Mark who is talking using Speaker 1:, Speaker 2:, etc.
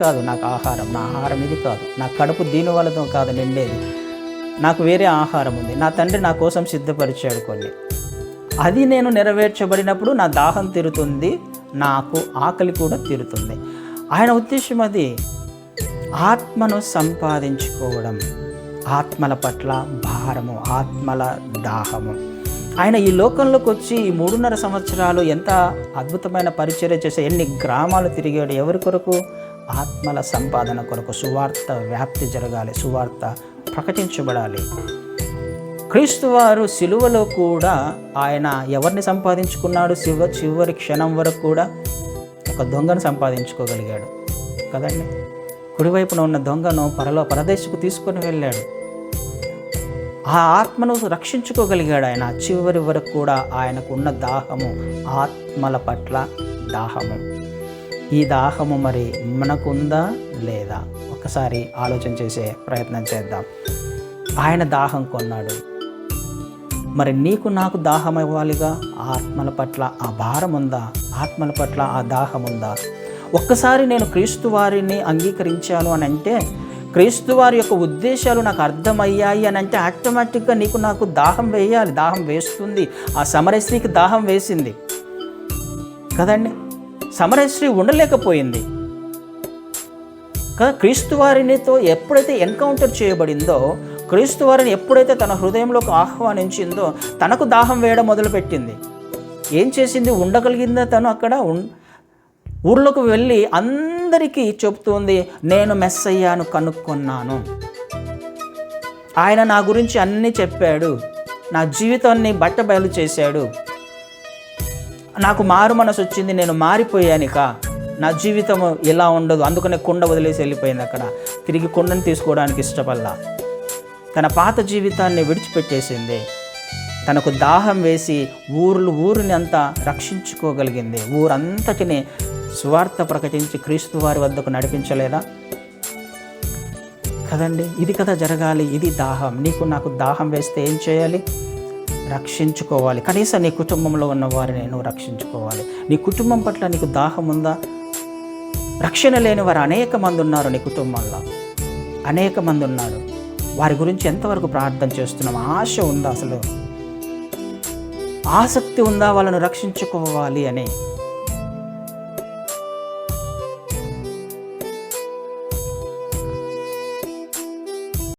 Speaker 1: కాదు నాకు ఆహారం నా ఆహారం ఇది కాదు. నా కడుపు దీనివల్ల కాదు నిండేది నాకు వేరే ఆహారం ఉంది. నా తండ్రి నా కోసం సిద్ధపరిచాడు కొన్ని. అది నేను నెరవేర్చబడినప్పుడు నా దాహం తీరుతుంది నాకు ఆకలి కూడా తీరుతుంది. ఆయన ఉద్దేశం అది ఆత్మను సంపాదించుకోవడం ఆత్మల పట్ల భారము ఆత్మల దాహము. ఆయన ఈ లోకంలోకి వచ్చి ఈ మూడున్నర సంవత్సరాలు ఎంత అద్భుతమైన పరిచర్య చేసే ఎన్ని గ్రామాలు తిరిగాడు ఎవరి కొరకు? ఆత్మల సంపాదన కొరకు సువార్త వ్యాప్తి జరగాలి సువార్త ప్రకటించబడాలి. క్రీస్తు వారు సిలువలో కూడా ఆయన ఎవరిని సంపాదించుకున్నాడు? శివ చివరి క్షణం వరకు కూడా ఒక దొంగను సంపాదించుకోగలిగాడు. కదండి? కుడివైపున ఉన్న దొంగను పరలో పరదేశకు తీసుకొని వెళ్ళాడు. ఆ ఆత్మను రక్షించుకోగలిగాడు ఆయన. చివరి వరకు కూడా ఆయనకు ఉన్న దాహము ఆత్మల పట్ల దాహము. ఈ దాహము మరి మనకుందా లేదా? ఒకసారి ఆలోచన చేసే ప్రయత్నం చేద్దాం. ఆయన దాహం కొన్నాడు. మరి నీకు నాకు దాహం ఇవ్వాలిగా? ఆత్మల పట్ల ఆ భారం ఉందా? ఆత్మల పట్ల ఆ దాహం ఉందా? ఒక్కసారి నేను క్రీస్తు వారిని అంగీకరించాను అని అంటే క్రీస్తు వారి యొక్క ఉద్దేశాలు నాకు అర్థమయ్యాయి అని అంటే ఆటోమేటిక్గా నీకు నాకు దాహం వేయాలి దాహం వేస్తుంది. ఆ సమరశ్రీకి దాహం వేసింది. కదండి? సమరశ్రీ ఉండలేకపోయింది. కదా క్రీస్తు వారినితో ఎప్పుడైతే ఎన్కౌంటర్ చేయబడిందో క్రీస్తు వారిని ఎప్పుడైతే తన హృదయంలోకి ఆహ్వానించిందో తనకు దాహం వేయడం మొదలుపెట్టింది. ఏం చేసింది? ఉండగలిగిందా తను అక్కడ? ఉన్ ఊర్లోకి వెళ్ళి అందరికీ చెప్తుంది నేను మెస్ అయ్యాను కనుక్కున్నాను. ఆయన నా గురించి అన్నీ చెప్పాడు. నా జీవితాన్ని బట్ట బయలు చేశాడు. నాకు మారు మనసు వచ్చింది నేను మారిపోయానిక నా జీవితం ఎలా ఉండదు అందుకనే కుండ వదిలేసి వెళ్ళిపోయింది అక్కడ. తిరిగి కుండను తీసుకోవడానికి ఇష్టపడలా. తన పాత జీవితాన్ని విడిచిపెట్టేసింది. తనకు దాహం వేసి ఊర్లు ఊరిని అంతా రక్షించుకోగలిగింది. ఊరంతటిని స్వార్థ ప్రకటించి క్రీస్తు వారి వద్దకు నడిపించలేదా? కదండి ఇది కదా జరగాలి ఇది దాహం. నీకు నాకు దాహం వేస్తే ఏం చేయాలి? రక్షించుకోవాలి. కనీసం నీ కుటుంబంలో ఉన్న వారిని నువ్వు రక్షించుకోవాలి. నీ కుటుంబం పట్ల నీకు దాహం ఉందా? రక్షణ లేని వారు అనేక మంది ఉన్నారు నీ కుటుంబంలో. అనేక మంది ఉన్నారు. వారి గురించి ఎంతవరకు ప్రార్థన చేస్తున్నాం ఆశ ఉందా అసలు? ఆసక్తి ఉందా వాళ్ళను రక్షించుకోవాలి అని?